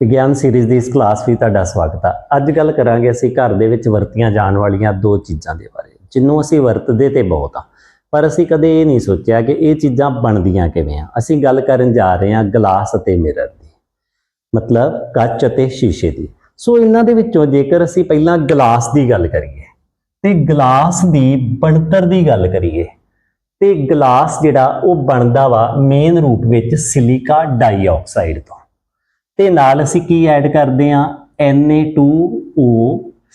ਵਿਗਿਆਨ ਸੀਰੀਜ਼ ਦੀ ਇਸ ਕਲਾਸ ਵਿੱਚ ਤੁਹਾਡਾ ਸਵਾਗਤ ਆ। ਅੱਜ ਗੱਲ ਕਰਾਂਗੇ ਅਸੀਂ ਘਰ ਦੇ ਵਿੱਚ ਵਰਤੀਆਂ ਜਾਣ ਵਾਲੀਆਂ ਦੋ ਚੀਜ਼ਾਂ ਦੇ ਬਾਰੇ ਜਿਹਨੂੰ ਅਸੀਂ ਵਰਤਦੇ ਤੇ ਬਹੁਤ ਆ। ਪਰ ਅਸੀਂ ਕਦੇ ਇਹ ਨਹੀਂ ਸੋਚਿਆ ਕਿ ਇਹ ਚੀਜ਼ਾਂ ਬਣਦੀਆਂ ਕਿਵੇਂ ਆ। ਅਸੀਂ ਗੱਲ ਕਰਨ ਜਾ ਰਹੇ ਹਾਂ ਗਲਾਸ ਅਤੇ ਮਿਰਰ ਦੀ, ਮਤਲਬ ਕੱਚ ਅਤੇ ਸ਼ੀਸ਼ੇ ਦੀ। ਸੋ ਇਹਨਾਂ ਦੇ ਵਿੱਚੋਂ ਜੇਕਰ ਅਸੀਂ ਪਹਿਲਾਂ ਗਲਾਸ ਦੀ ਗੱਲ ਕਰੀਏ, ਤੇ ਗਲਾਸ ਦੀ ਬਣਤਰ ਦੀ ਗੱਲ ਕਰੀਏ, ਤੇ ਗਲਾਸ ਜਿਹੜਾ ਉਹ ਬਣਦਾ ਵਾ ਮੇਨ ਰੂਪ ਵਿੱਚ ਸਿਲਿਕਾ ਡਾਈਆਕਸਾਈਡ ਤੋਂ। ਤੇ ਨਾਲ ਅਸੀਂ ਕੀ ਐਡ ਕਰਦੇ ਆ Na2O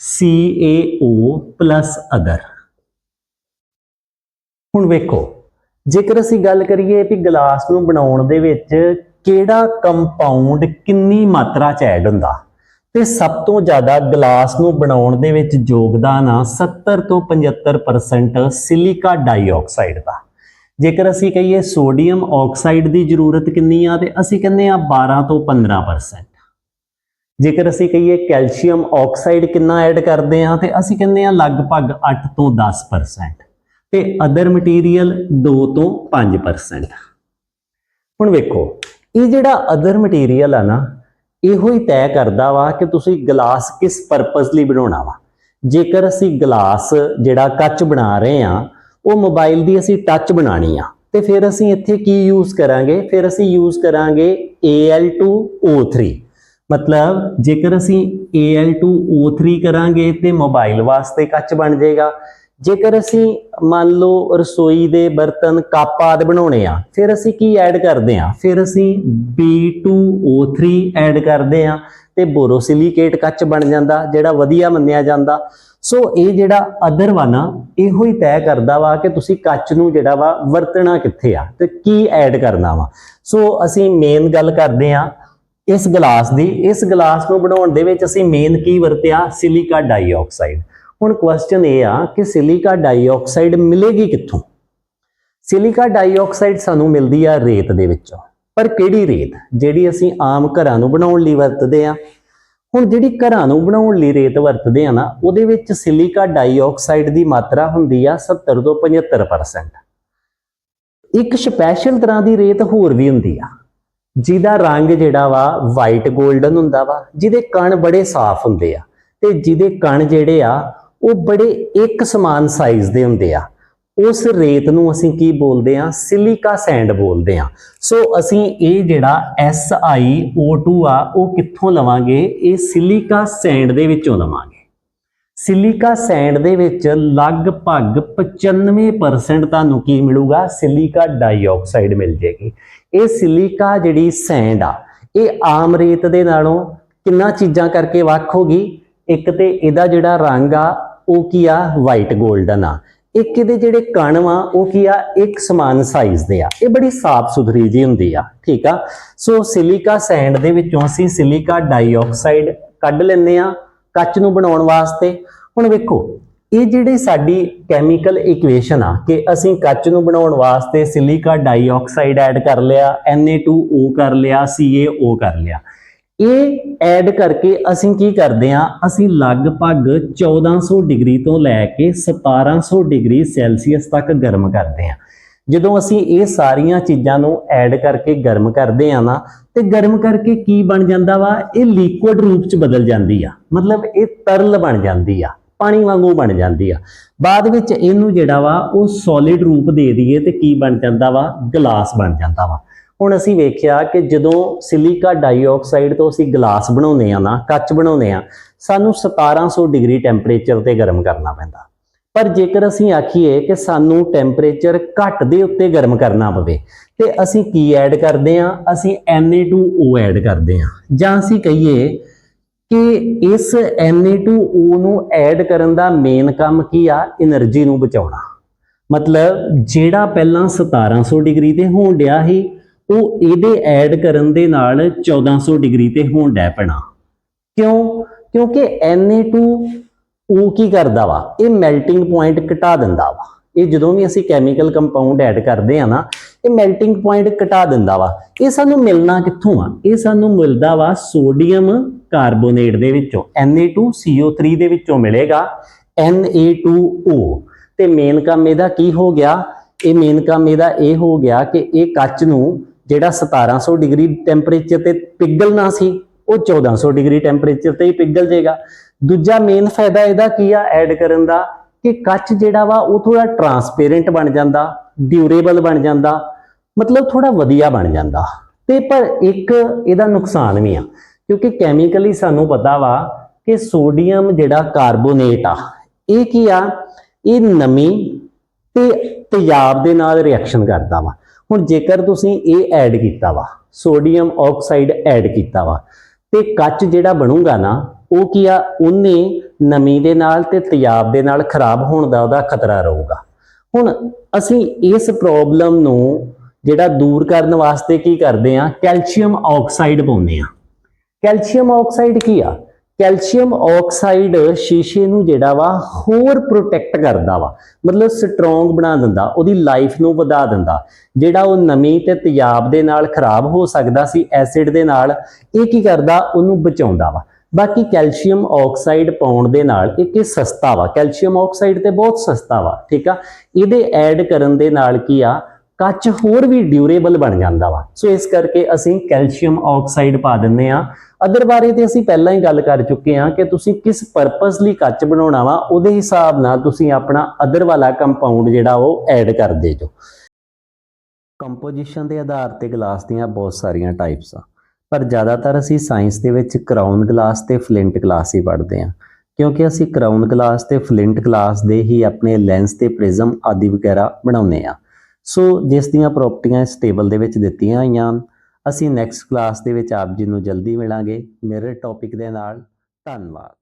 CaO ਅਦਰ ਹੁਣ ਵੇਖੋ, ਜੇਕਰ ਅਸੀਂ ਗੱਲ ਕਰੀਏ ਵੀ ਗਲਾਸ ਨੂੰ ਬਣਾਉਣ ਦੇ ਵਿੱਚ ਕਿਹੜਾ ਕੰਪਾਊਂਡ ਕਿੰਨੀ ਮਾਤਰਾ ਚ ਐਡ ਹੁੰਦਾ, ਤੇ ਸਭ ਤੋਂ ਜ਼ਿਆਦਾ ਗਲਾਸ ਨੂੰ ਬਣਾਉਣ ਦੇ ਵਿੱਚ ਯੋਗਦਾਨ ਆ 70 ਤੋਂ 75% ਸਿਲਿਕਾ ਡਾਈਆਕਸਾਈਡ ਦਾ। ਜੇਕਰ ਅਸੀਂ ਕਹੀਏ ਸੋਡੀਅਮ ਆਕਸਾਈਡ ਦੀ ਜ਼ਰੂਰਤ ਕਿੰਨੀ ਆ, ਤੇ ਅਸੀਂ ਕਹਿੰਦੇ ਆ 12 ਤੋਂ 15% ਜੇਕਰ ਅਸੀਂ ਕਹੀਏ ਕੈਲਸ਼ੀਅਮ ਆਕਸਾਈਡ ਕਿੰਨਾ ਐਡ ਕਰਦੇ ਆ, ਤੇ ਅਸੀਂ ਕਹਿੰਦੇ ਆ ਲਗਭਗ 8 ਤੋਂ 10% ਤੇ ਅਦਰ ਮਟੀਰੀਅਲ 2 ਤੋਂ 5% ਹੁਣ ਵੇਖੋ, ਇਹ ਜਿਹੜਾ ਅਦਰ ਮਟੀਰੀਅਲ ਆ ਨਾ, ਇਹੋ ਹੀ ਤੈਅ ਕਰਦਾ ਵਾ ਕਿ ਤੁਸੀਂ ਗਲਾਸ ਕਿਸ ਪਰਪਸ ਲਈ ਬਣਾਉਣਾ ਵਾ। ਜੇਕਰ ਅਸੀਂ ਗਲਾਸ ਜਿਹੜਾ ਕੱਚ ਬਣਾ ਰਹੇ ਆ ਉਹ ਮੋਬਾਈਲ ਦੀ ਅਸੀਂ ਟੱਚ ਬਣਾਣੀ ਆ। ਤੇ ਫਿਰ ਅਸੀਂ ਇੱਥੇ ਕੀ ਯੂਜ਼ ਕਰਾਂਗੇ? ਫਿਰ ਅਸੀਂ ਯੂਜ਼ ਕਰਾਂਗੇ Al2O3 ਮਤਲਬ ਜੇਕਰ ਅਸੀਂ Al2O3 ਕਰਾਂਗੇ ਤੇ ਮੋਬਾਈਲ ਵਾਸਤੇ ਕੱਚ ਬਣ ਜਾਏਗਾ। ਜੇਕਰ ਅਸੀਂ ਮੰਨ ਲਓ ਰਸੋਈ ਦੇ ਬਰਤਨ, ਕੱਪ ਆਦਿ ਬਣਾਉਣੇ ਆ, ਫਿਰ ਅਸੀਂ ਕੀ ਐਡ ਕਰਦੇ ਆ? ਫਿਰ ਅਸੀਂ B2O3 ਐਡ ਕਰਦੇ ਆ ਤੇ ਬੋਰੋਸਿਲੀਕੇਟ ਕੱਚ ਬਣ ਜਾਂਦਾ, ਜਿਹੜਾ ਵਧੀਆ ਮੰਨਿਆ ਜਾਂਦਾ। ਸੋ ਇਹ ਜਿਹੜਾ ਅਦਰ ਵਾ ਨਾ ਇਹੋ ਹੀ ਤੈਅ ਕਰਦਾ ਵਾ ਕਿ ਤੁਸੀਂ ਕੱਚ ਨੂੰ ਜਿਹੜਾ ਵਾ ਵਰਤਣਾ ਕਿੱਥੇ ਆ ਤੇ ਕੀ ਐਡ ਕਰਨਾ ਵਾ। ਸੋ ਅਸੀਂ ਮੇਨ ਗੱਲ ਕਰਦੇ ਆ ਇਸ ਗਲਾਸ ਦੀ। ਇਸ ਗਲਾਸ ਨੂੰ ਬਣਾਉਣ ਦੇ ਵਿੱਚ ਅਸੀਂ ਮੇਨ ਕੀ ਵਰਤਿਆ? ਸਿਲਿਕਾ ਡਾਈਆਕਸਾਈਡ ਹੁਣ ਕੁਐਸਚਨ ਇਹ ਆ ਕਿ ਸਿਲਿਕਾ ਡਾਈਆਕਸਾਈਡ ਮਿਲੇਗੀ ਕਿੱਥੋਂ? ਸਿਲਿਕਾ ਡਾਈਆਕਸਾਈਡ ਸਾਨੂੰ ਮਿਲਦੀ ਆ ਰੇਤ ਦੇ ਵਿੱਚੋਂ। ਪਰ ਕਿਹੜੀ ਰੇਤ? ਜਿਹੜੀ ਅਸੀਂ ਆਮ ਘਰਾਂ ਨੂੰ ਬਣਾਉਣ ਲਈ ਵਰਤਦੇ ਆ। ਹੁਣ ਜਿਹੜੀ ਘਰਾਂ ਨੂੰ ਬਣਾਉਣ ਲਈ ਰੇਤ ਵਰਤਦੇ ਆ ਨਾ, ਉਹਦੇ ਵਿੱਚ ਸਿਲਿਕਾ ਡਾਈਆਕਸਾਈਡ ਦੀ ਮਾਤਰਾ ਹੁੰਦੀ ਆ 70 ਤੋਂ 75% ਇੱਕ ਸਪੈਸ਼ਲ ਤਰ੍ਹਾਂ ਦੀ ਰੇਤ ਹੋਰ ਵੀ ਹੁੰਦੀ ਆ। ਜਿਹਦਾ ਰੰਗ ਜਿਹੜਾ ਵਾ ਵਾਈਟ 골ਡਨ ਹੁੰਦਾ ਵਾ, ਜਿਹਦੇ ਕਣ ਬੜੇ ਸਾਫ਼ ਹੁੰਦੇ ਆ। ਤੇ ਜਿਹਦੇ ਕਣ ਜਿਹੜੇ ਆ ਉਹ ਬੜੇ ਇੱਕ ਸਮਾਨ ਸਾਈਜ਼ ਦੇ ਹੁੰਦੇ ਆ। ਉਸ ਰੇਤ ਨੂੰ ਅਸੀਂ ਕੀ ਬੋਲਦੇ ਆ? ਸਿਲਿਕਾ ਸੈਂਡ ਬੋਲਦੇ ਆ। ਸੋ ਅਸੀਂ ਇਹ ਜਿਹੜਾ SiO2 ਆ, ਉਹ ਕਿੱਥੋਂ ਲਵਾਂਗੇ? ਇਹ ਸਿਲਿਕਾ ਸੈਂਡ ਦੇ ਵਿੱਚੋਂ ਲਵਾਂਗੇ। ਸਿਲਿਕਾ ਸੈਂਡ ਦੇ ਵਿੱਚ ਲਗਭਗ 95% ਤੁਹਾਨੂੰ ਕੀ ਮਿਲੂਗਾ? ਸਿਲਿਕਾ ਡਾਈਆਕਸਾਈਡ ਮਿਲ ਜੇਗੀ ਇਹ ਸਿਲਿਕਾ ਜਿਹੜੀ ਸੈਂਡ ਆ, ਇਹ ਆਮ ਰੇਤ ਦੇ ਨਾਲੋਂ ਕਿੰਨਾ ਚੀਜ਼ਾਂ ਕਰਕੇ ਵੱਖ ਹੋਗੀ ਇੱਕ ਤੇ ਇਹਦਾ ਜਿਹੜਾ ਰੰਗ ਆ ਉਹ ਕੀ ਆ? ਵਾਈਟ 골ਡਨ ਆ ਇੱਕ ਇਹਦੇ ਜਿਹੜੇ ਕਣ ਵਾ, ਉਹ ਕੀ ਆ? ਇੱਕ ਸਮਾਨ ਸਾਈਜ਼ ਦੇ ਆ। ਇਹ ਬੜੀ ਸਾਫ਼ ਸੁਥਰੀ ਜੀ ਹੁੰਦੀ ਆ, ਠੀਕ ਆ? ਸੋ ਸਿਲਿਕਾ ਸੈਂਡ ਦੇ ਵਿੱਚੋਂ ਅਸੀਂ ਸਿਲਿਕਾ ਡਾਈਆਕਸਾਈਡ ਕੱਢ ਲੈਂਦੇ ਆ ਕੱਚ ਨੂੰ ਬਣਾਉਣ ਵਾਸਤੇ। ਹੁਣ ਵੇਖੋ, ਇਹ ਜਿਹੜੀ ਸਾਡੀ ਕੈਮੀਕਲ ਇਕੁਏਸ਼ਨ ਆ ਕਿ ਅਸੀਂ ਕੱਚ ਨੂੰ ਬਣਾਉਣ ਵਾਸਤੇ ਸਿਲਿਕਾ ਡਾਈਆਕਸਾਈਡ ਐਡ ਕਰ ਲਿਆ Na2O ਕਰ ਲਿਆ CaO ਕਰ ਲਿਆ। ਇਹ ਐਡ ਕਰਕੇ ਅਸੀਂ ਕੀ ਕਰਦੇ ਆ ਅਸੀਂ ਲਗਭਗ 1400 ਡਿਗਰੀ ਤੋਂ ਲੈ ਕੇ 1700 ਡਿਗਰੀ ਸੈਲਸੀਅਸ ਤੱਕ ਗਰਮ ਕਰਦੇ ਆ ਜਦੋਂ ਅਸੀਂ ਇਹ ਸਾਰੀਆਂ ਚੀਜ਼ਾਂ ਨੂੰ ਐਡ ਕਰਕੇ ਗਰਮ ਕਰਦੇ ਆ ਨਾ, ਤੇ ਗਰਮ ਕਰਕੇ ਕੀ ਬਣ ਜਾਂਦਾ ਵਾ? ਇਹ ਲਿਕੁਇਡ ਰੂਪ ਚ ਬਦਲ ਜਾਂਦੀ ਆ। ਮਤਲਬ ਇਹ ਤਰਲ ਬਣ ਜਾਂਦੀ ਆ, ਪਾਣੀ ਵਾਂਗੂ ਬਣ ਜਾਂਦੀ ਆ। ਬਾਅਦ ਵਿੱਚ ਇਹਨੂੰ ਜਿਹੜਾ ਵਾ, ਉਹ ਸੋਲਿਡ ਰੂਪ ਦੇ ਦਈਏ ਤੇ ਕੀ ਬਣ ਜਾਂਦਾ ਵਾ? ਗਲਾਸ ਬਣ ਜਾਂਦਾ ਵਾ। ਹੁਣ ਅਸੀਂ ਵੇਖਿਆ ਕਿ ਜਦੋਂ ਸਿਲੀਕਾ ਡਾਈਆਕਸਾਈਡ ਤੋਂ ਅਸੀਂ ਗਲਾਸ ਬਣਾਉਂਦੇ ਆ ਨਾ, ਕੱਚ ਬਣਾਉਂਦੇ ਆ ਸਾਨੂੰ 1700 ਡਿਗਰੀ ਟੈਂਪਰੇਚਰ ਤੇ ਗਰਮ ਕਰਨਾ ਪੈਂਦਾ। ਪਰ ਜੇਕਰ ਅਸੀਂ ਆਖੀਏ ਕਿ ਸਾਨੂੰ ਟੈਂਪਰੇਚਰ ਘੱਟ ਦੇ ਉੱਤੇ ਗਰਮ ਕਰਨਾ ਪਵੇ, ਤੇ ਅਸੀਂ ਕੀ ਐਡ ਕਰਦੇ ਆ ਅਸੀਂ Na2O ਐਡ ਕਰਦੇ ਆ ਜਾਂ ਅਸੀਂ ਕਹੀਏ ਕਿ ਇਸ Na2O ਨੂੰ ਐਡ ਕਰਨ ਦਾ ਮੇਨ ਕੰਮ ਕੀ ਆ? એનર્ਜੀ ਨੂੰ ਬਚਾਉਣਾ। ਮਤਲਬ ਜਿਹੜਾ ਪਹਿਲਾਂ 1700 ਡਿਗਰੀ ਤੇ ਹੋਣ ਡਿਆ ਸੀ ਉਹ ਇਹਦੇ ਐਡ ਕਰਨ ਦੇ ਨਾਲ 1400 ਡਿਗਰੀ ਤੇ ਹੋਣ ਡੈ ਪੈਣਾ। ਕਿਉਂ? ਕਿਉਂਕਿ Na2O ਕੀ ਕਰਦਾ ਵਾ? ਇਹ ਮੈਲਟਿੰਗ ਪੁਆਇੰਟ ਘਟਾ ਦਿੰਦਾ ਵਾ। ਇਹ ਜਦੋਂ ਵੀ ਅਸੀਂ ਕੈਮੀਕਲ ਕੰਪਾਊਂਡ ਐਡ ਕਰਦੇ ਆ ਨਾ, ਇਹ ਮੈਲਟਿੰਗ ਪੁਆਇੰਟ ਘਟਾ ਦਿੰਦਾ ਵਾ। ਇਹ ਸਾਨੂੰ ਮਿਲਣਾ ਕਿੱਥੋਂ ਆ? ਇਹ ਸਾਨੂੰ ਮਿਲਦਾ ਵਾ ਸੋਡੀਅਮ ਕਾਰਬੋਨੇਟ ਦੇ ਵਿੱਚੋਂ। Na2CO3 ਦੇ ਵਿੱਚੋਂ ਮਿਲੇਗਾ Na2O ਤੇ ਮੇਨ ਕੰਮ ਇਹਦਾ ਕੀ ਹੋ ਗਿਆ? ਇਹ ਮੇਨ ਕੰਮ ਇਹਦਾ ਇਹ ਹੋ ਗਿਆ ਕਿ ਇਹ ਕੱਚ ਨੂੰ ਜਿਹੜਾ 1700 ਡਿਗਰੀ ਟੈਂਪਰੇਚਰ ਤੇ ਪਿਘਲਣਾ ਸੀ, ਉਹ 1400 ਡਿਗਰੀ ਟੈਂਪਰੇਚਰ ਤੇ ਹੀ ਪਿਘਲ ਜਾਏਗਾ। ਦੂਜਾ ਮੇਨ ਫਾਇਦਾ ਇਹਦਾ ਕੀ ਆ? ਐਡ ਕਰਨ ਦਾ ਕਿ ਕੱਚ ਜਿਹੜਾ ਵਾ, ਉਹ ਥੋੜਾ ਟਰਾਂਸਪੇਰੈਂਟ ਬਣ ਜਾਂਦਾ ਡਿਊਰੇਬਲ ਬਣ ਜਾਂਦਾ, ਮਤਲਬ ਥੋੜਾ ਵਧੀਆ ਬਣ ਜਾਂਦਾ। ਤੇ ਪਰ ਇੱਕ ਇਹਦਾ ਨੁਕਸਾਨ ਵੀ ਆ, ਕਿਉਂਕਿ ਕੈਮੀਕਲੀ ਸਾਨੂੰ ਪਤਾ ਵਾ ਕਿ ਸੋਡੀਅਮ ਜਿਹੜਾ ਕਾਰਬੋਨੇਟ ਆ, ਇਹ ਕੀ ਆ? ਇਹ ਨਮੀ ਤੇ ਤੇਜ਼ਾਬ ਦੇ ਨਾਲ ਰਿਐਕਸ਼ਨ ਕਰਦਾ ਵਾ। ਹੁਣ ਜੇਕਰ ਤੁਸੀਂ ਇਹ ਐਡ ਕੀਤਾ ਵਾ ਸੋਡੀਅਮ ਆਕਸਾਈਡ ਐਡ ਕੀਤਾ ਵਾ, ਤੇ ਕੱਚ ਜਿਹੜਾ ਬਣੂਗਾ ਨਾ, ਉਹ ਕੀ ਆ? ਉਹਨੇ ਨਮੀ ਦੇ ਨਾਲ ਤੇ ਤੇਜ਼ਾਬ ਦੇ ਨਾਲ ਖਰਾਬ ਹੋਣ ਦਾ ਉਹਦਾ ਖਤਰਾ ਰਹੂਗਾ। ਹੁਣ ਅਸੀਂ ਇਸ ਪ੍ਰੋਬਲਮ ਨੂੰ ਜਿਹੜਾ ਦੂਰ ਕਰਨ ਵਾਸਤੇ ਕੀ ਕਰਦੇ ਆ? ਕੈਲਸ਼ੀਅਮ ਆਕਸਾਈਡ ਪਾਉਂਦੇ ਆ। ਕੈਲਸ਼ੀਅਮ ਆਕਸਾਈਡ ਕੀ ਆ? ਕੈਲਸ਼ੀਅਮ ਆਕਸਾਈਡ ਸ਼ੀਸ਼ੇ ਨੂੰ ਜਿਹੜਾ ਵਾ ਹੋਰ ਪ੍ਰੋਟੈਕਟ ਕਰਦਾ ਵਾ। ਮਤਲਬ ਸਟਰੋਂਗ ਬਣਾ ਦਿੰਦਾ, ਉਹਦੀ ਲਾਈਫ ਨੂੰ ਵਧਾ ਦਿੰਦਾ। ਜਿਹੜਾ ਉਹ ਨਮੀ ਤੇ ਤੇਜ਼ਾਬ ਦੇ ਨਾਲ ਖਰਾਬ ਹੋ ਸਕਦਾ ਸੀ ਐਸਿਡ ਦੇ ਨਾਲ, ਇਹ ਕੀ ਕਰਦਾ? ਉਹਨੂੰ ਬਚਾਉਂਦਾ ਵਾ। ਬਾਕੀ ਕੈਲਸ਼ੀਅਮ ਆਕਸਾਈਡ ਪਾਉਣ ਦੇ ਨਾਲ ਇਹ ਕਿ ਸਸਤਾ ਵਾ। ਕੈਲਸ਼ੀਅਮ ਆਕਸਾਈਡ ਤੇ ਬਹੁਤ ਸਸਤਾ ਵਾ, ਠੀਕ ਆ? ਇਹਦੇ ਐਡ ਕਰਨ ਦੇ ਨਾਲ ਕੀ ਆ? ਕੱਚ ਹੋਰ ਵੀ ਡਿਊਰੇਬਲ ਬਣ ਜਾਂਦਾ ਵਾ। ਸੋ ਇਸ ਕਰਕੇ ਅਸੀਂ ਕੈਲਸ਼ੀਅਮ ਆਕਸਾਈਡ ਪਾ ਦਿੰਦੇ ਆ ਅਦਰ ਬਾਰੇ ਤੇ ਅਸੀਂ ਪਹਿਲਾਂ ਹੀ ਗੱਲ ਕਰ ਚੁੱਕੇ ਹਾਂ ਕਿ ਤੁਸੀਂ ਕਿਸ ਪਰਪਸ ਲਈ ਕੱਚ ਬਣਾਉਣਾ ਵਾ, ਉਹਦੇ ਹਿਸਾਬ ਨਾਲ ਤੁਸੀਂ ਆਪਣਾ ਅਦਰ ਵਾਲਾ ਕੰਪਾਊਂਡ ਜਿਹੜਾ ਉਹ ਐਡ ਕਰਦੇ ਜੋ। ਕੰਪੋਜੀਸ਼ਨ ਦੇ ਆਧਾਰ ਤੇ ਗਲਾਸ ਦੀਆਂ ਬਹੁਤ ਸਾਰੀਆਂ ਟਾਈਪਸ ਆ। ਪਰ ਜ਼ਿਆਦਾਤਰ ਅਸੀਂ ਸਾਇੰਸ ਦੇ ਵਿੱਚ ਕਰਾਊਨ ਗਲਾਸ ਤੇ ਫਲਿੰਟ ਗਲਾਸ ਹੀ ਪੜ੍ਹਦੇ ਹਾਂ। ਕਿਉਂਕਿ ਅਸੀਂ ਕਰਾਊਨ ਗਲਾਸ ਤੇ ਫਲਿੰਟ ਗਲਾਸ ਦੇ ਹੀ ਆਪਣੇ ਲੈਂਸ ਤੇ ਪ੍ਰਿਜ਼ਮ ਆਦਿ ਵਗੈਰਾ ਬਣਾਉਂਦੇ ਆ ਸੋ ਜਿਸ ਦੀਆਂ ਪ੍ਰਾਪਰਟੀਆਂ ਇਸ ਟੇਬਲ ਦੇ ਵਿੱਚ ਦਿੱਤੀਆਂ ਹੋਈਆਂ ਹਨ ਅਸੀਂ ਨੈਕਸਟ ਕਲਾਸ ਦੇ ਵਿੱਚ ਆਪ ਜੀ ਨੂੰ ਜਲਦੀ ਮਿਲਾਂਗੇ। ਮੇਰੇ ਟੌਪਿਕ ਦੇ ਨਾਲ ਧੰਨਵਾਦ।